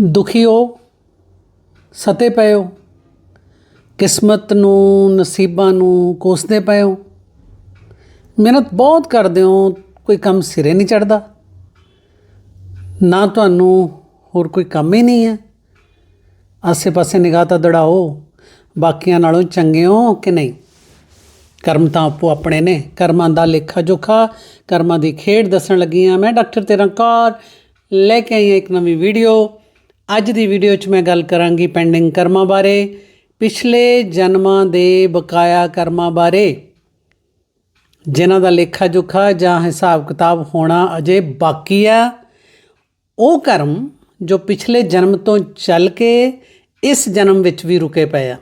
ਦੁਖੀ ਹੋ ਸਤੇ ਪਏ ਹੋ ਕਿਸਮਤ ਨੂੰ, ਨਸੀਬਾਂ ਨੂੰ ਕੋਸਦੇ ਪਏ ਹੋ ਮਿਹਨਤ ਬਹੁਤ ਕਰਦੇ ਹੋ, ਕੋਈ ਕੰਮ ਸਿਰੇ ਨਹੀਂ ਚੜਦਾ ਨਾ ਤੁਹਾਨੂੰ ਹੋਰ ਕੋਈ ਕੰਮ ਹੀ ਨਹੀਂ ਹੈ। ਆਸੇ-ਪਾਸੇ ਨਿਗਾਹ ਤਾਂ ਦੜਾਓ, ਬਾਕੀਆਂ ਨਾਲੋਂ ਚੰਗੇ ਹੋ ਕਿ ਨਹੀਂ? ਕਰਮ ਤਾਂ ਆਪੋ ਆਪਣੇ ਨੇ, ਕਰਮਾਂ ਦਾ ਲੇਖਾ ਜੋਖਾ, ਕਰਮਾਂ ਦੀ ਖੇਡ ਦੱਸਣ ਲੱਗੀ ਹਾਂ ਮੈਂ ਡਾਕਟਰ ਤੇਰਾ ਤੇਰੰਕਾਰ ਲੈ ਕੇ ਆਈ ਹਾਂ ਇੱਕ ਨਵੀਂ ਵੀਡੀਓ। ਅੱਜ ਦੀ ਵੀਡੀਓ 'ਚ ਮੈਂ ਗੱਲ ਕਰਾਂਗੀ ਪੈਂਡਿੰਗ ਕਰਮਾਂ ਬਾਰੇ। ਪਿਛਲੇ ਜਨਮਾਂ ਦੇ ਬਕਾਇਆ ਕਰਮਾਂ ਬਾਰੇ। ਜਿਨ੍ਹਾਂ ਦਾ ਲੇਖਾ ਜੋਖਾ ਜਾਂ ਹਿਸਾਬ ਕਿਤਾਬ ਹੋਣਾ ਅਜੇ ਬਾਕੀ ਆ। ਉਹ ਕਰਮ ਜੋ ਪਿਛਲੇ ਜਨਮ ਤੋਂ ਚੱਲ ਕੇ ਇਸ ਜਨਮ ਵਿੱਚ ਵੀ ਰੁਕੇ ਪਏ ਆ।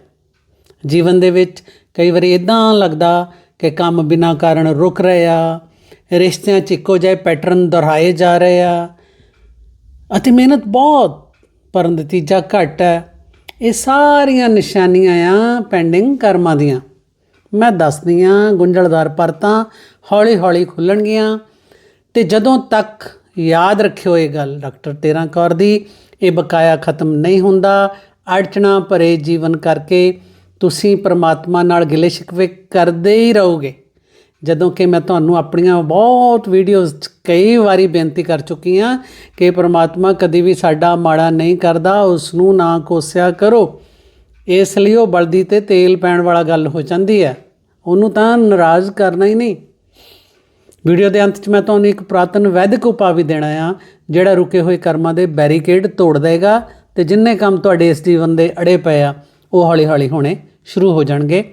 ਜੀਵਨ ਦੇ ਵਿੱਚ ਕਈ ਵਾਰੀ ਇਦਾਂ ਲੱਗਦਾ ਕਿ ਕੰਮ ਬਿਨਾਂ ਕਾਰਨ ਰੁਕ ਰਹੇ ਆ। ਰਿਸ਼ਤਿਆਂ 'ਚ ਇੱਕੋ ਜਿਹੇ ਪੈਟਰਨ ਦੁਹਰਾਏ ਜਾ ਰਹੇ ਆ। ਅਤੇ ਮਿਹਨਤ ਬਹੁਤ ਪਰ ਨਤੀਜਾ ਘੱਟ ਹੈ। ਇਹ ਸਾਰੀਆਂ ਨਿਸ਼ਾਨੀਆਂ ਆ ਪੈਂਡਿੰਗ ਕਰਮਾਂ ਦੀਆਂ। ਮੈਂ ਦੱਸਦੀ ਆ ਗੁੰਝਲਦਾਰ ਪਰਤਾਂ ਹੌਲੀ ਹੌਲੀ ਖੁੱਲਣਗੀਆਂ। ਤੇ ਜਦੋਂ ਤੱਕ ਯਾਦ ਰੱਖਿਓ ਇਹ ਗੱਲ, ਡਾਕਟਰ ਤੇਰਾਂ ਕੌਰ ਦੀ, ਇਹ ਬਕਾਇਆ ਖਤਮ ਨਹੀਂ ਹੁੰਦਾ। ਅੜਚਣਾ ਭਰੇ ਜੀਵਨ ਕਰਕੇ ਤੁਸੀਂ ਪਰਮਾਤਮਾ ਨਾਲ ਗਿਲੇ ਸ਼ਿਕਵੇ ਕਰਦੇ ਹੀ ਰਹੋਗੇ। ਜਦੋਂ ਕਿ ਮੈਂ ਤੁਹਾਨੂੰ ਆਪਣੀਆਂ ਬਹੁਤ ਵੀਡੀਓਜ਼ 'ਚ ਕਈ ਵਾਰੀ ਬੇਨਤੀ ਕਰ ਚੁੱਕੀ ਹਾਂ ਕਿ ਪ੍ਰਮਾਤਮਾ ਕਦੀ ਵੀ ਸਾਡਾ ਮਾੜਾ ਨਹੀਂ ਕਰਦਾ ਉਸ ਨੂੰ ਨਾ ਕੋਸਿਆ ਕਰੋ। ਇਸ ਲਈ ਉਹ ਬਲਦੀ ਤੇ ਤੇਲ ਪੈਣ ਵਾਲਾ ਗੱਲ ਹੋ ਜਾਂਦੀ ਹੈ। ਉਹਨੂੰ ਤਾਂ ਨਾਰਾਜ਼ ਕਰਨਾ ਹੀ ਨਹੀਂ। ਵੀਡੀਓ ਦੇ ਅੰਤ 'ਚ ਮੈਂ ਤੁਹਾਨੂੰ ਇੱਕ ਪ੍ਰਾਤਨ ਵੈਦਿਕ ਉਪਾਅ ਵੀ ਦੇਣਾ ਆ, ਜਿਹੜਾ ਰੁਕੇ ਹੋਏ ਕਰਮਾਂ ਦੇ ਬੈਰੀਕੇਡ ਤੋੜ ਦੇਗਾ ਤੇ ਜਿੰਨੇ ਕੰਮ ਤੁਹਾਡੇ ਇਸ ਜੀਵਨ ਦੇ ਅੜੇ ਪਏ ਆ, ਉਹ ਹੌਲੀ-ਹੌਲੀ ਹੋਣੇ ਸ਼ੁਰੂ ਹੋ ਜਾਣਗੇ।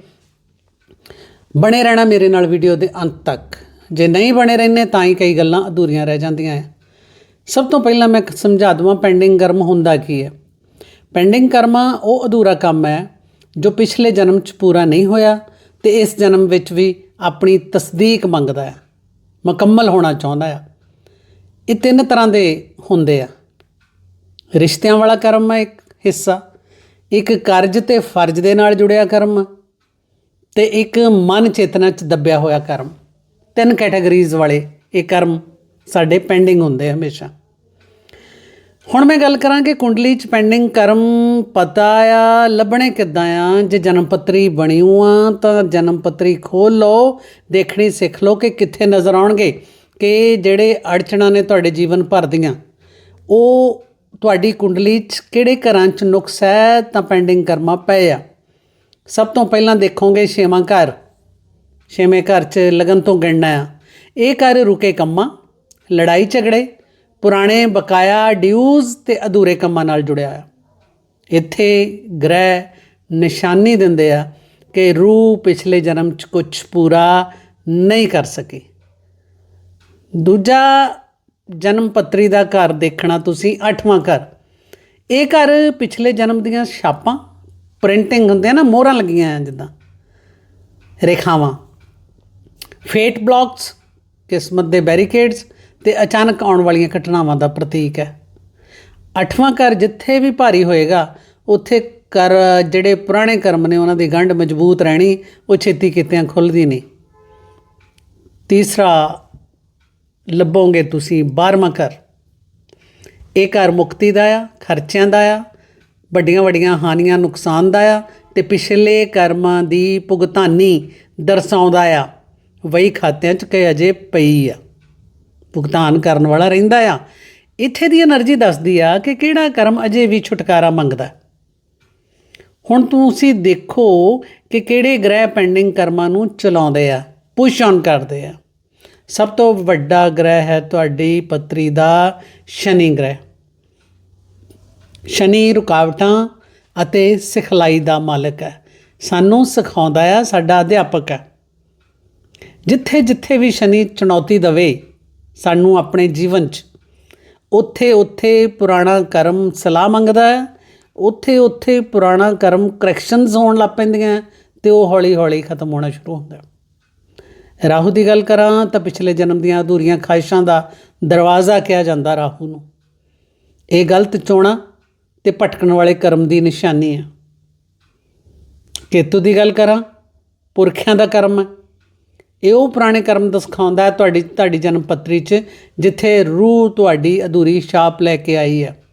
ਬਣੇ ਰਹਿਣਾ ਮੇਰੇ ਨਾਲ ਵੀਡੀਓ ਦੇ ਅੰਤ ਤੱਕ। ਜੇ ਨਹੀਂ ਬਣੇ ਰਹਿੰਦੇ ਤਾਂ ਹੀ ਕਈ ਗੱਲਾਂ ਅਧੂਰੀਆਂ ਰਹਿ ਜਾਂਦੀਆਂ ਹੈ ਸਭ ਤੋਂ ਪਹਿਲਾਂ ਮੈਂ ਸਮਝਾ ਦਵਾਂ ਪੈਂਡਿੰਗ ਕਰਮ ਹੁੰਦਾ ਕੀ ਹੈ ਪੈਂਡਿੰਗ ਕਰਮਾ ਉਹ ਅਧੂਰਾ ਕੰਮ ਹੈ ਜੋ ਪਿਛਲੇ ਜਨਮ 'ਚ ਪੂਰਾ ਨਹੀਂ ਹੋਇਆ ਤੇ ਇਸ ਜਨਮ ਵਿੱਚ ਵੀ ਆਪਣੀ ਤਸਦੀਕ ਮੰਗਦਾ ਹੈ ਮੁਕੰਮਲ ਹੋਣਾ ਚਾਹੁੰਦਾ ਹੈ ਇਹ ਤਿੰਨ ਤਰ੍ਹਾਂ ਦੇ ਹੁੰਦੇ ਆ। ਰਿਸ਼ਤਿਆਂ ਵਾਲਾ ਕਰਮ ਹੈ ਇੱਕ ਹਿੱਸਾ। ਇੱਕ ਕਰਜ਼ ਤੇ ਫਰਜ਼ ਦੇ ਨਾਲ ਜੁੜਿਆ ਕਰਮ। ਤੇ ਇੱਕ ਮਨ ਚੇਤਨਾ ਚ ਦੱਬਿਆ ਹੋਇਆ ਕਰਮ। ਤਿੰਨ ਕੈਟਾਗਰੀਜ਼ ਵਾਲੇ ਇਹ ਕਰਮ ਸਾਡੇ ਪੈਂਡਿੰਗ ਹੁੰਦੇ ਆ ਹਮੇਸ਼ਾ। ਹੁਣ ਮੈਂ ਗੱਲ ਕਰਾਂ ਕਿ ਕੁੰਡਲੀ ਚ ਪੈਂਡਿੰਗ ਕਰਮ ਪਤਾ ਆ, ਲੱਭਣੇ ਕਿੱਦਾਂ ਆ? ਜੇ ਜਨਮ ਪੱਤਰੀ ਬਣੀ ਆ ਤਾਂ ਜਨਮ ਪੱਤਰੀ ਖੋਲ ਲਓ, ਦੇਖਣੀ ਸਿੱਖ ਲਓ ਕਿ ਕਿੱਥੇ ਨਜ਼ਰ ਆਉਣਗੇ ਕਿ ਜਿਹੜੇ ਅੜਚਣਾਂ ਨੇ ਤੁਹਾਡੇ ਜੀਵਨ ਭਰ ਦੀਆਂ, ਉਹ ਤੁਹਾਡੀ ਕੁੰਡਲੀ 'ਚ ਕਿਹੜੇ ਘਰਾਂ 'ਚ ਨੁਕਸ ਹੈ ਤਾਂ ਪੈਂਡਿੰਗ ਕਰਮਾ ਪਏ ਆ। ਸਭ ਤੋਂ ਪਹਿਲਾਂ ਦੇਖੋਗੇ ਛੇਵਾਂ ਘਰ। ਛੇਵੇਂ ਘਰ 'ਚ ਲਗਨ ਤੋਂ ਗਿਣਨਾ ਆ। ਇਹ ਘਰ ਰੁਕੇ ਕੰਮਾਂ, ਲੜਾਈ ਝਗੜੇ, ਪੁਰਾਣੇ ਬਕਾਇਆ ਡਿਊਜ਼ ਤੇ ਅਧੂਰੇ ਕੰਮਾਂ ਨਾਲ ਜੁੜਿਆ ਆ। ਇੱਥੇ ਗ੍ਰਹਿ ਨਿਸ਼ਾਨੀ ਦਿੰਦੇ ਆ ਕਿ ਰੂਹ ਪਿਛਲੇ ਜਨਮ 'ਚ ਕੁਝ ਪੂਰਾ ਨਹੀਂ ਕਰ ਸਕੀ। ਦੂਜਾ ਜਨਮ ਪੱਤਰੀ ਦਾ ਘਰ ਦੇਖਣਾ ਤੁਸੀਂ 8ਵਾਂ ਘਰ। ਇਹ ਘਰ ਪਿਛਲੇ ਜਨਮ ਦੀਆਂ ਛਾਪਾਂ ਪ੍ਰਿੰਟਿੰਗ ਹੁੰਦੇ ਆ ਨਾ, ਮੋਹਰਾਂ ਲੱਗੀਆਂ ਆ ਜਿੱਦਾਂ। ਰੇਖਾਵਾਂ। ਫੇਟ ਬਲੌਕਸ ਕਿਸਮਤ ਦੇ ਬੈਰੀਕੇਡਸ ਤੇ ਅਚਾਨਕ ਆਉਣ ਵਾਲੀਆਂ ਘਟਨਾਵਾਂ ਦਾ ਪ੍ਰਤੀਕ ਹੈ। ਅੱਠਵਾਂ ਘਰ ਜਿੱਥੇ ਵੀ ਭਾਰੀ ਹੋਏਗਾ, ਉੱਥੇ ਕਰ ਜਿਹੜੇ ਪੁਰਾਣੇ ਕਰਮ ਨੇ, ਉਹਨਾਂ ਦੀ ਗੰਢ ਮਜ਼ਬੂਤ ਰਹਿਣੀ, ਉਹ ਛੇਤੀ ਕਿਤਿਆਂ ਖੁੱਲਦੀ ਨਹੀਂ। ਤੀਸਰਾ, ਲੱਭੋਗੇ ਤੁਸੀਂ 12ਵਾਂ ਘਰ। ਇਹ ਘਰ ਮੁਕਤੀ ਦਾ ਆ, ਖਰਚਿਆਂ ਦਾ ਆ ਵੱਡੀਆਂ ਵੱਡੀਆਂ ਹਾਨੀਆਂ ਨੁਕਸਾਨ ਦਾ ਆ ਤੇ ਪਿਛਲੇ ਕਰਮਾਂ ਦੀ ਭੁਗਤਾਨੀ ਦਰਸਾਉਂਦਾ ਆ। ਵਈ ਖਾਤਿਆਂ 'ਚ ਕਿ ਅਜੇ ਪਈ ਆ। ਭੁਗਤਾਨ ਕਰਨ ਵਾਲਾ ਰਹਿੰਦਾ ਆ। ਇੱਥੇ ਦੀ એનર્ਜੀ ਦੱਸਦੀ ਆ ਕਿ ਕਿਹੜਾ ਕਰਮ ਅਜੇ ਵੀ ਛੁਟਕਾਰਾ ਮੰਗਦਾ। ਹੁਣ ਤੁਸੀਂ ਦੇਖੋ ਕਿ ਕਿਹੜੇ ਗ੍ਰਹਿ ਪੈਂਡਿੰਗ ਕਰਮਾਂ ਨੂੰ ਚਲਾਉਂਦੇ ਆ ਪੁਸ਼ ਆਨ ਕਰਦੇ ਆ। ਸਭ ਤੋਂ ਵੱਡਾ ਗ੍ਰਹਿ ਹੈ ਤੁਹਾਡੀ ਪਤਰੀ ਦਾ ਸ਼ਨੀ ਗ੍ਰਹਿ। ਸ਼ਨੀ ਰੁਕਾਵਟਾਂ ਅਤੇ ਸਿਖਲਾਈ ਦਾ ਮਾਲਕ ਹੈ। ਸਾਨੂੰ ਸਿਖਾਉਂਦਾ ਆ, ਸਾਡਾ ਅਧਿਆਪਕ ਹੈ। ਜਿੱਥੇ ਜਿੱਥੇ ਵੀ ਸ਼ਨੀ ਚੁਣੌਤੀ ਦਵੇ ਸਾਨੂੰ ਆਪਣੇ ਜੀਵਨ 'ਚ, ਉੱਥੇ ਉੱਥੇ ਪੁਰਾਣਾ ਕਰਮ ਸਲਾਹ ਮੰਗਦਾ ਹੈ, ਉੱਥੇ ਉੱਥੇ ਪੁਰਾਣਾ ਕਰਮ ਕਰੈਕਸ਼ਨਸ ਹੋਣ ਲੱਗ ਪੈਂਦੀਆਂ ਤੇ ਉਹ ਹੌਲੀ ਹੌਲੀ ਖਤਮ ਹੋਣਾ ਸ਼ੁਰੂ ਹੁੰਦਾ ਰਾਹੂ ਦੀ ਗੱਲ ਕਰਾਂ ਤਾਂ ਪਿਛਲੇ ਜਨਮ ਦੀਆਂ ਅਧੂਰੀਆਂ ਖਾਹਿਸ਼ਾਂ ਦਾ ਦਰਵਾਜ਼ਾ ਕਿਹਾ ਜਾਂਦਾ ਰਾਹੂ ਨੂੰ। ਇਹ ਗਲਤ ਚੋਣਾ ਤੇ ਭਟਕਣ ਵਾਲੇ ਕਰਮ ਦੀ ਨਿਸ਼ਾਨੀ ਹੈ। ਕੇਤੂ ਦੀ ਗੱਲ ਕਰਾਂ, ਪੁਰਖਿਆਂ ਦਾ ਕਰਮ ਹੈ। ਇਹ ਉਹ ਪੁਰਾਣੇ ਕਰਮ ਦਾ ਹੈ ਤੁਹਾਡੀ ਤੁਹਾਡੀ ਜਨਮ ਪੱਤਰੀ 'ਚ, ਜਿੱਥੇ ਰੂਹ ਤੁਹਾਡੀ ਅਧੂਰੀ ਛਾਪ ਲੈ ਕੇ ਆਈ ਹੈ।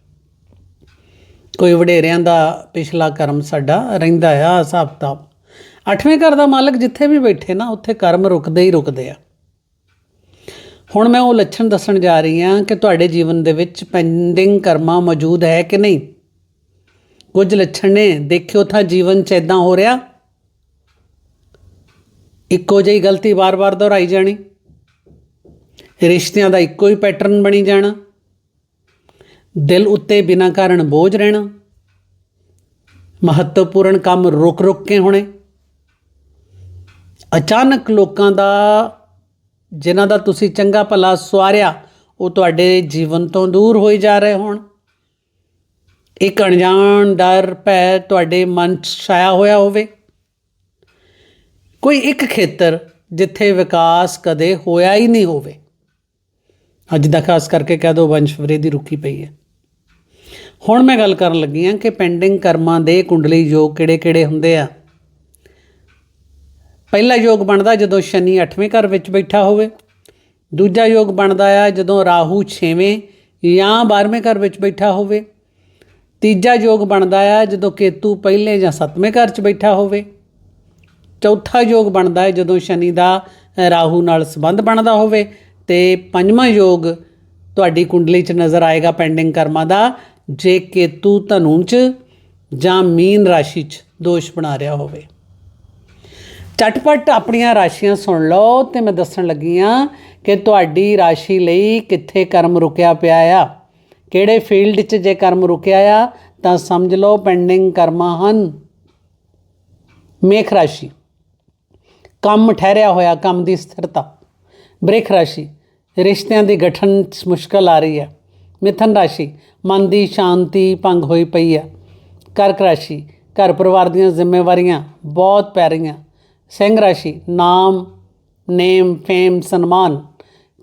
ਕੋਈ ਵਡੇਰਿਆਂ ਦਾ ਪਿਛਲਾ ਕਰਮ ਸਾਡਾ ਰਹਿੰਦਾ ਆ ਹਿਸਾਬ ਕਿਤਾਬ। ਅੱਠਵੇਂ ਘਰ ਦਾ ਮਾਲਕ ਜਿੱਥੇ ਵੀ ਬੈਠੇ ਨਾ, ਉੱਥੇ ਕਰਮ ਰੁਕਦੇ ਹੀ ਰੁਕਦੇ ਆ। ਹੁਣ ਮੈਂ ਉਹ ਲੱਛਣ ਦੱਸਣ ਜਾ ਰਹੀ ਹਾਂ ਕਿ ਤੁਹਾਡੇ ਜੀਵਨ ਦੇ ਵਿੱਚ ਪੈਂਡਿੰਗ ਕਰਮਾ ਮੌਜੂਦ ਹੈ ਕਿ ਨਹੀਂ? ਕੁਝ ਲੱਛਣ ਨੇ ਦੇਖਿਓ ਤਾਂ ਜੀਵਨ 'ਚ ਇਦਾਂ ਹੋ ਰਿਹਾ। ਇੱਕੋ ਜਿਹੀ ਗਲਤੀ ਵਾਰ-ਵਾਰ ਦੁਹਰਾਈ ਜਾਣੀ। ਰਿਸ਼ਤਿਆਂ ਦਾ ਇੱਕੋ ਹੀ ਪੈਟਰਨ ਬਣੀ ਜਾਣਾ। ਦਿਲ ਉੱਤੇ ਬਿਨਾਂ ਕਾਰਨ ਬੋਝ ਰਹਿਣਾ। ਮਹੱਤਵਪੂਰਨ ਕੰਮ ਰੁਕ-ਰੁਕ ਕੇ ਹੋਣੇ। ਅਚਾਨਕ ਲੋਕਾਂ ਦਾ, ਜਿਨ੍ਹਾਂ ਦਾ ਤੁਸੀਂ ਚੰਗਾ ਭਲਾ ਸਵਾਰਿਆ, ਉਹ ਤੁਹਾਡੇ ਜੀਵਨ ਤੋਂ ਦੂਰ ਹੋਈ ਜਾ ਰਹੇ ਹੋਣ। ਇੱਕ ਅਣਜਾਣ ਡਰ ਭੈ ਤੁਹਾਡੇ ਮਨ 'ਚ ਛਾਇਆ ਹੋਇਆ ਹੋਵੇ। ਕੋਈ ਇੱਕ ਖੇਤਰ ਜਿੱਥੇ ਵਿਕਾਸ ਕਦੇ ਹੋਇਆ ਹੀ ਨਹੀਂ ਹੋਵੇ। ਅੱਜ ਦਾ ਖਾਸ ਕਰਕੇ ਕਹਿ ਦੋ ਵੰਸ਼ਵਰੇ ਦੀ ਰੁਕੀ ਪਈ ਹੈ। ਹੁਣ ਮੈਂ ਗੱਲ ਕਰਨ ਲੱਗੀ ਹਾਂ ਕਿ ਪੈਂਡਿੰਗ ਕਰਮਾਂ ਦੇ ਕੁੰਡਲੀ ਯੋਗ ਕਿਹੜੇ-ਕਿਹੜੇ ਹੁੰਦੇ ਆ। ਪਹਿਲਾ ਯੋਗ ਬਣਦਾ ਜਦੋਂ ਸ਼ਨੀ 8ਵੇਂ ਘਰ ਵਿੱਚ ਬੈਠਾ ਹੋਵੇ। ਦੂਜਾ ਯੋਗ ਬਣਦਾ ਆ ਜਦੋਂ ਰਾਹੂ 6ਵੇਂ ਜਾਂ 12ਵੇਂ ਘਰ ਵਿੱਚ ਬੈਠਾ ਹੋਵੇ। ਤੀਜਾ ਯੋਗ ਬਣਦਾ ਆ ਜਦੋਂ ਕੇਤੂ ਪਹਿਲੇ ਜਾਂ ਸੱਤਵੇਂ ਘਰ 'ਚ ਬੈਠਾ ਹੋਵੇ। ਚੌਥਾ ਯੋਗ ਬਣਦਾ ਹੈ ਜਦੋਂ ਸ਼ਨੀ ਦਾ ਰਾਹੂ ਨਾਲ ਸੰਬੰਧ ਬਣਦਾ ਹੋਵੇ ਤੇ ਪੰਜਵਾਂ ਯੋਗ ਤੁਹਾਡੀ ਕੁੰਡਲੀ 'ਚ ਨਜ਼ਰ ਆਏਗਾ ਪੈਂਡਿੰਗ ਕਰਮਾਂ ਦਾ, ਜੇ ਕੇਤੂ ਧਨੂ 'ਚ ਜਾਂ ਮੀਨ ਰਾਸ਼ੀ 'ਚ ਦੋਸ਼ ਬਣਾ ਰਿਹਾ ਹੋਵੇ। ਝਟਪਟ ਆਪਣੀਆਂ ਰਾਸ਼ੀਆਂ ਸੁਣ ਲਓ ਤੇ ਮੈਂ ਦੱਸਣ ਲੱਗੀ ਆ ਕਿ ਤੁਹਾਡੀ ਰਾਸ਼ੀ ਲਈ ਕਿੱਥੇ ਕਰਮ ਰੁਕਿਆ ਪਿਆ ਆ। ਕਿਹੜੇ ਫੀਲਡ 'ਚ ਜੇ ਕਰਮ ਰੁਕਿਆ ਆ, ਤਾਂ ਸਮਝ ਲਓ ਪੈਂਡਿੰਗ ਕਰਮਾਂ ਹਨ। ਮੇਖ ਰਾਸ਼ੀ। ਕੰਮ ਠਹਿਰਿਆ ਹੋਇਆ, ਕੰਮ ਦੀ ਸਥਿਰਤਾ। ਬ੍ਰਿਖ ਰਾਸ਼ੀ। ਰਿਸ਼ਤਿਆਂ ਦੀ ਗਠਨ 'ਚ ਮੁਸ਼ਕਲ ਆ ਰਹੀ ਹੈ। ਮਿਥਨ ਰਾਸ਼ੀ। ਮਨ ਦੀ ਸ਼ਾਂਤੀ ਭੰਗ ਹੋਈ ਪਈ ਹੈ। ਕਰਕ ਰਾਸ਼ੀ। ਘਰ ਪਰਿਵਾਰ ਦੀਆਂ ਜ਼ਿੰਮੇਵਾਰੀਆਂ ਬਹੁਤ ਪੈ ਰਹੀਆਂ। ਸਿੰਘ ਰਾਸ਼ੀ। ਨਾਮ, ਨੇਮ, ਫੇਮ, ਸਨਮਾਨ।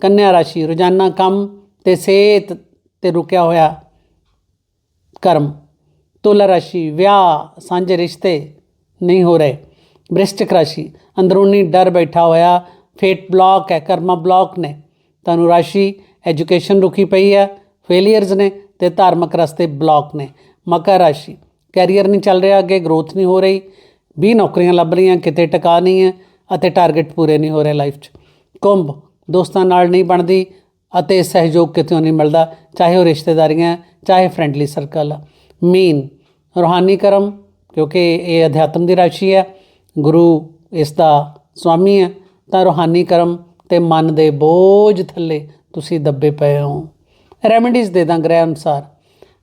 ਕੰਨਿਆ ਰਾਸ਼ੀ। ਰੋਜ਼ਾਨਾ ਕੰਮ ਤੇ ਸਿਹਤ ਤੇ ਰੁਕਿਆ ਹੋਇਆ ਕਰਮ, ਤੁਲ ਰਾਸ਼ੀ, ਵਿਆਹ, ਸਾਂਝੇ ਰਿਸ਼ਤੇ ਨਹੀਂ ਹੋ ਰਹੇ। ਬ੍ਰਿਸ਼ਟਿਕ ਰਾਸ਼ੀ, ਅੰਦਰੂਨੀ ਡਰ ਬੈਠਾ ਹੋਇਆ ਫੇਟ ਬਲੌਕ ਹੈ, ਕਰਮਾ ਬਲੌਕ ਨੇ। ਤੁਹਾਨੂੰ ਰਾਸ਼ੀ ਐਜੂਕੇਸ਼ਨ ਰੁਕੀ ਪਈ ਹੈ ਫੇਲਿਅਰਸ ਨੇ ਤੇ ਧਾਰਮਿਕ ਰਸਤੇ ਬਲੌਕ ਨੇ। ਮਕਰ ਰਾਸ਼ੀ ਕੈਰੀਅਰ ਨਹੀਂ ਚੱਲ ਰਿਹਾ, ਅੱਗੇ ਗਰੋਥ ਨਹੀਂ ਹੋ ਰਹੀ। 20 ਨੌਕਰੀਆਂ ਲੱਭ ਰਹੀਆਂ, ਕਿਤੇ ਟਿਕਾ ਨਹੀਂ ਹੈ ਅਤੇ ਟਾਰਗੇਟ ਪੂਰੇ ਨਹੀਂ ਹੋ ਰਹੇ ਲਾਈਫ 'ਚ। ਕੁੰਭ, ਦੋਸਤਾਂ ਨਾਲ ਨਹੀਂ ਬਣਦੀ ਅਤੇ ਸਹਿਯੋਗ ਕਿਤੋਂ ਨਹੀਂ ਮਿਲਦਾ, ਚਾਹੇ ਉਹ ਰਿਸ਼ਤੇਦਾਰੀਆਂ, ਚਾਹੇ ਫਰੈਂਡਲੀ ਸਰਕਲ ਆ ਮੀਨ ਰੂਹਾਨੀ ਕਰਮ, ਕਿਉਂਕਿ ਇਹ ਅਧਿਆਤਮ ਦੀ ਰਾਸ਼ੀ ਹੈ, ਗੁਰੂ ਇਸ ਦਾ ਸਵਾਮੀ ਹੈ, ਤਾਂ ਰੂਹਾਨੀ ਕਰਮ ਤੇ ਮਨ ਦੇ ਬੋਝ ਥੱਲੇ ਤੁਸੀਂ ਦੱਬੇ ਪਏ ਹੋ। ਰੈਮਡੀਜ਼ ਦੇ ਦਾਂ ਗ੍ਰਹਿ ਅਨੁਸਾਰ,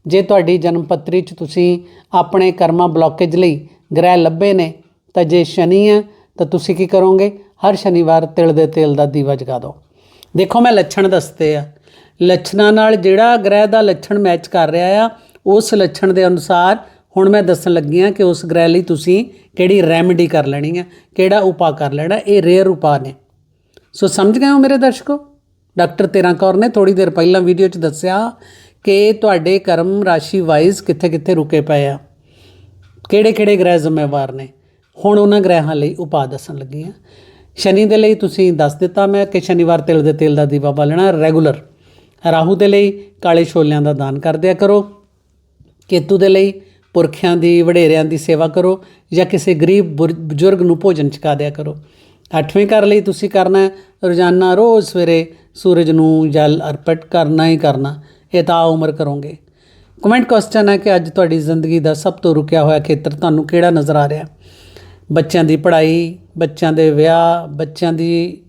ਜੇ ਤੁਹਾਡੀ ਜਨਮ ਪੱਤਰੀ 'ਚ ਤੁਸੀਂ ਆਪਣੇ ਕਰਮਾਂ ਬਲੌਕੇਜ ਲਈ ਗ੍ਰਹਿ ਲੱਭੇ ਨੇ, ਤਾਂ ਜੇ ਸ਼ਨੀ ਹੈ, ਤਾਂ ਤੁਸੀਂ ਕੀ ਕਰੋਗੇ? ਹਰ ਸ਼ਨੀਵਾਰ ਤਿਲ ਦੇ ਤੇਲ ਦਾ ਦੀਵਾ ਜਗਾ ਦਿਓ। ਦੇਖੋ ਮੈਂ ਲੱਛਣ ਦੱਸਦੇ ਆ। ਲੱਛਣਾਂ ਨਾਲ ਜਿਹੜਾ ਗ੍ਰਹਿ ਦਾ ਲੱਛਣ ਮੈਚ ਕਰ ਰਿਹਾ ਆ, ਉਸ ਲੱਛਣ ਦੇ ਅਨੁਸਾਰ ਹੁਣ ਮੈਂ ਦੱਸਣ ਲੱਗੀ ਆ ਕਿ ਉਸ ਗ੍ਰਹਿ ਲਈ ਤੁਸੀਂ ਕਿਹੜੀ ਰੈਮੇਡੀ ਕਰ ਲੈਣੀ ਆ, ਕਿਹੜਾ ਉਪਾਅ ਕਰ ਲੈਣਾ, ਇਹ ਰੇਅਰ ਉਪਾਅ ਨੇ। ਸੋ ਸਮਝ ਗਏ ਹੋ ਮੇਰੇ ਦਰਸ਼ਕੋ? ਡਾਕਟਰ ਤੇਰਾ ਕੌਰ ਨੇ ਥੋੜੀ ਦੇਰ ਪਹਿਲਾਂ ਵੀਡੀਓ 'ਚ ਦੱਸਿਆ ਕਿ ਤੁਹਾਡੇ ਕਰਮ ਰਾਸ਼ੀ ਵਾਈਜ਼ ਕਿੱਥੇ-ਕਿੱਥੇ ਰੁਕੇ ਪਏ ਆ। ਕਿਹੜੇ-ਕਿਹੜੇ ਗ੍ਰਹਿ ਜ਼ਿੰਮੇਵਾਰ ਨੇ? ਹੁਣ ਉਹਨਾਂ ਗ੍ਰਹਿਾਂ ਲਈ ਉਪਾਅ ਦੱਸਣ ਲੱਗੀ ਆ। ਸ਼ਨੀ ਦੇ ਲਈ ਤੁਸੀਂ ਦੱਸ ਦਿੱਤਾ ਮੈਂ ਕਿ ਸ਼ਨੀਵਾਰ ਤਿਲ ਦੇ ਤੇਲ ਦਾ ਦੀਵਾ ਬਾਲਣਾ ਰੈਗੂਲਰ। ਰਾਹੂ ਦੇ ਲਈ ਕਾਲੇ ਛੋਲਿਆਂ ਦਾ ਦਾਨ ਕਰ ਦਿਆ ਕਰੋ। ਕੇਤੂ ਦੇ ਲਈ ਪੁਰਖਿਆਂ ਦੀ, ਵਡੇਰਿਆਂ ਦੀ ਸੇਵਾ ਕਰੋ ਜਾਂ ਕਿਸੇ ਗਰੀਬ, ਬੁਰ- ਬਜ਼ੁਰਗ ਨੂੰ ਭੋਜਨ ਛਕਾ ਦਿਆ ਕਰੋ। ਅੱਠਵੇਂ ਘਰ ਲਈ ਤੁਸੀਂ ਕਰਨਾ ਰੋਜ਼ਾਨਾ ਰੋਜ਼ ਸਵੇਰੇ ਸੂਰਜ ਨੂੰ ਜਲ ਅਰਪਿਤ ਕਰਨਾ ਹੀ ਕਰਨਾ, ਇਹ ਤਾਂ ਉਮਰ ਕਰੋਗੇ। ਕਮੈਂਟ ਕੁਐਸਚਨ ਹੈ ਕਿ ਅੱਜ ਤੁਹਾਡੀ ਜ਼ਿੰਦਗੀ ਦਾ ਸਭ ਤੋਂ ਰੁਕਿਆ ਹੋਇਆ ਖੇਤਰ ਤੁਹਾਨੂੰ ਕਿਹੜਾ ਨਜ਼ਰ ਆ ਰਿਹਾ? ਬੱਚਿਆਂ ਦੀ ਪੜ੍ਹਾਈ, ਬੱਚਿਆਂ ਦੇ ਵਿਆਹ, ਬੱਚਿਆਂ ਦੀ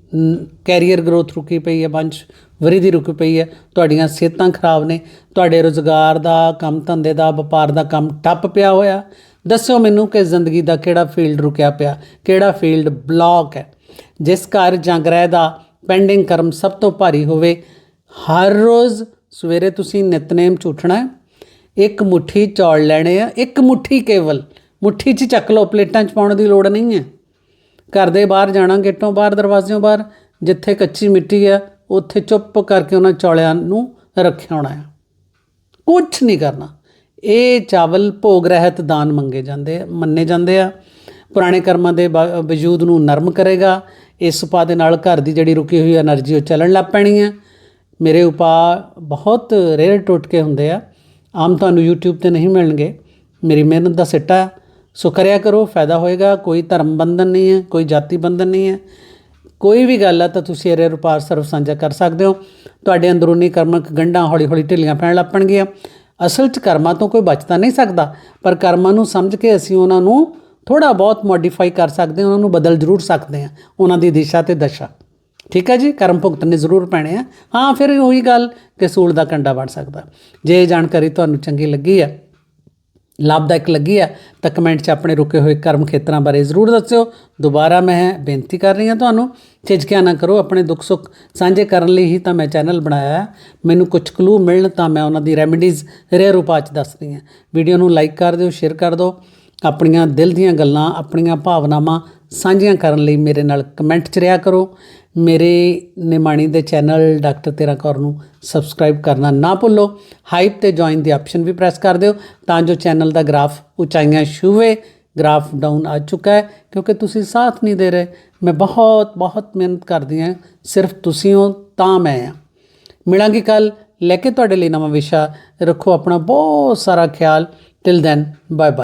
ਕੈਰੀਅਰ ਗਰੋਥ ਰੁਕੀ ਪਈ ਹੈ ਬੰਚ ਵਰੀ ਦੀ ਰੁਕੀ ਪਈ ਹੈ। ਤੁਹਾਡੀਆਂ ਸਿਹਤਾਂ ਖਰਾਬ ਨੇ, ਤੁਹਾਡੇ ਰੋਜ਼ਗਾਰ ਦਾ ਕੰਮ, ਧੰਦੇ ਦਾ, ਵਪਾਰ ਦਾ ਕੰਮ ਟੱਪ ਪਿਆ ਹੋਇਆ। ਦੱਸੋ ਮੈਨੂੰ ਕਿ ਜ਼ਿੰਦਗੀ ਦਾ ਕਿਹੜਾ ਫੀਲਡ ਰੁਕਿਆ ਪਿਆ, ਕਿਹੜਾ ਫੀਲਡ ਬਲੌਕ ਹੈ? ਜਿਸ ਘਰ ਜਾਂ ਗ੍ਰਹਿ ਦਾ ਪੈਂਡਿੰਗ ਕਰਮ ਸਭ ਤੋਂ ਭਾਰੀ ਹੋਵੇ, ਹਰ ਰੋਜ਼ ਸਵੇਰੇ ਤੁਸੀਂ ਨਿਤਨੇਮ ਝੂਠਣਾ ਇੱਕ ਮੁਠੀ ਚੌਲ ਲੈਣੇ ਆ, ਇੱਕ ਮੁਠੀ ਕੇਵਲ। ਮੁੱਠੀ 'ਚ ਚੱਕ ਲਓ, ਪਲੇਟਾਂ 'ਚ ਪਾਉਣ ਦੀ ਲੋੜ ਨਹੀਂ ਹੈ। ਘਰ ਦੇ ਬਾਹਰ ਜਾਣਾ, ਗੇਟੋਂ ਬਾਹਰ, ਦਰਵਾਜ਼ਿਆਂ ਬਾਹਰ, ਜਿੱਥੇ ਕੱਚੀ ਮਿੱਟੀ ਆ ਉੱਥੇ ਚੁੱਪ ਕਰਕੇ ਉਹਨਾਂ ਚੌਲਿਆਂ ਨੂੰ ਰੱਖਿਆ ਹੋਣਾ ਹੈ। ਕੁਝ ਨਹੀਂ ਕਰਨਾ। ਇਹ ਚਾਵਲ ਭੋਗ ਰਹਿਤ ਦਾਨ ਮੰਗੇ ਜਾਂਦੇ ਆ, ਮੰਨੇ ਜਾਂਦੇ ਆ। ਪੁਰਾਣੇ ਕਰਮਾਂ ਦੇ ਵਜੂਦ ਨੂੰ ਨਰਮ ਕਰੇਗਾ। ਇਸ ਉਪਾਅ ਦੇ ਨਾਲ ਘਰ ਦੀ ਜਿਹੜੀ ਰੁਕੀ ਹੋਈ એનર્ਜੀ ਉਹ ਚੱਲਣ ਲੱਗ ਪੈਣੀ ਹੈ। ਮੇਰੇ ਉਪਾਅ ਬਹੁਤ ਰੇਅਰ ਟੁੱਟ ਕੇ ਹੁੰਦੇ ਆ। ਆਮ ਤੁਹਾਨੂੰ YouTube ਤੇ ਨਹੀਂ ਮਿਲਣਗੇ। ਮੇਰੀ ਮਿਹਨਤ ਦਾ ਸਿੱਟਾ ਹੈ। ਸੋ ਕਰਿਆ ਕਰੋ, ਫਾਇਦਾ ਹੋਏਗਾ, ਕੋਈ ਧਰਮ ਬੰਧਨ ਨਹੀਂ ਹੈ, ਕੋਈ ਜਾਤੀ ਬੰਧਨ ਨਹੀਂ ਹੈ। ਕੋਈ ਵੀ ਗੱਲ ਆ ਤਾਂ ਤੁਸੀਂ ਇਹਦੇ ਰੂਪਾਰ ਸਰਵ ਸਾਂਝਾ ਕਰ ਸਕਦੇ ਹੋ। ਤੁਹਾਡੇ ਅੰਦਰੂਨੀ ਕਰਮਕ ਗੰਢਾਂ ਹੌਲੀ ਹੌਲੀ ਢਿੱਲੀਆਂ ਪੈਣ ਲੱਪਣਗੀਆਂ ਅਸਲ 'ਚ ਕਰਮਾਂ ਤੋਂ ਕੋਈ ਬਚਤਾ ਨਹੀਂ ਸਕਦਾ, ਪਰ ਕਰਮਾਂ ਨੂੰ ਸਮਝ ਕੇ ਅਸੀਂ ਉਹਨਾਂ ਨੂੰ ਥੋੜਾ ਬਹੁਤ ਮੋਡੀਫਾਈ ਕਰ ਸਕਦੇ ਹਾਂ, ਉਹਨਾਂ ਨੂੰ ਬਦਲ ਜ਼ਰੂਰ ਸਕਦੇ ਹਾਂ, ਉਹਨਾਂ ਦੀ ਦਿਸ਼ਾ ਤੇ ਦਸ਼ਾ। ਠੀਕ ਹੈ ਜੀ? ਕਰਮ ਭੁਗਤਣੇ ਜ਼ਰੂਰ ਪੈਣੇ ਆ। ਹਾਂ, ਫਿਰ ਉਹੀ ਗੱਲ ਕਿ ਸੂਲ ਦਾ ਕੰਡਾ ਬਣ ਸਕਦਾ। ਜੇ ਇਹ ਜਾਣਕਾਰੀ ਤੁਹਾਨੂੰ ਚੰਗੀ ਲੱਗੀ ਆ ਲਾਭਦਾਇਕ ਲੱਗੀ ਆ, ਤਾਂ ਕਮੈਂਟ 'ਚ ਆਪਣੇ ਰੁਕੇ ਹੋਏ ਕਰਮ ਖੇਤਰਾਂ ਬਾਰੇ ਜ਼ਰੂਰ ਦੱਸਿਓ। ਦੁਬਾਰਾ ਮੈਂ ਬੇਨਤੀ ਕਰ ਰਹੀ ਹਾਂ ਤੁਹਾਨੂੰ ਝਿਜਕਿਆ ਨਾ ਕਰੋ, ਆਪਣੇ ਦੁੱਖ ਸੁੱਖ ਸਾਂਝੇ ਕਰਨ ਲਈ ਹੀ ਤਾਂ ਮੈਂ ਚੈਨਲ ਬਣਾਇਆ ਮੈਨੂੰ ਕੁਝ ਕਲੂ ਮਿਲਣ ਤਾਂ ਮੈਂ ਉਹਨਾਂ ਦੀ ਰੈਮੇਡੀਜ਼ ਰੇ ਰੂਪਾਂ 'ਚ ਦੱਸ ਰਹੀ ਹਾਂ। ਵੀਡੀਓ ਨੂੰ ਲਾਈਕ ਕਰ ਦਿਓ ਸ਼ੇਅਰ ਕਰ ਦਿਓ। ਆਪਣੀਆਂ ਦਿਲ ਦੀਆਂ ਗੱਲਾਂ, ਆਪਣੀਆਂ ਭਾਵਨਾਵਾਂ ਸਾਂਝੀਆਂ ਕਰਨ ਲਈ ਮੇਰੇ ਨਾਲ ਕਮੈਂਟ 'ਚ ਰਿਹਾ ਕਰੋ। ਮੇਰੇ ਨਿਮਾਣੀ ਦੇ ਚੈਨਲ ਡਾਕਟਰ ਤੇਰਾ ਕੌਰ ਨੂੰ ਸਬਸਕ੍ਰਾਈਬ ਕਰਨਾ ਨਾ ਭੁੱਲੋ। ਹਾਈਪ ਤੇ ਜੁਆਇਨ ਦੀ ਆਪਸ਼ਨ ਵੀ ਪ੍ਰੈਸ ਕਰ ਦਿਓ। ਤਾਂ ਜੋ ਚੈਨਲ ਦਾ ਗ੍ਰਾਫ ਉਚਾਈਆਂ ਛੂਵੇ ਗ੍ਰਾਫ ਡਾਊਨ ਆ ਚੁੱਕਾ ਹੈ, ਕਿਉਂਕਿ ਤੁਸੀਂ ਸਾਥ ਨਹੀਂ ਦੇ ਰਹੇ। ਮੈਂ ਬਹੁਤ ਬਹੁਤ ਮਿਹਨਤ ਕਰਦੀ ਹਾਂ। ਸਿਰਫ ਤੁਸੀਂ ਹੋ, ਤਾਂ ਮੈਂ ਹਾਂ। ਮਿਲਾਂਗੇ ਕੱਲ ਲੈ ਕੇ ਤੁਹਾਡੇ ਲਈ ਨਵਾਂ ਵਿਸ਼ਾ। ਰੱਖੋ ਆਪਣਾ ਬਹੁਤ ਸਾਰਾ ਖਿਆਲ। Till then bye bye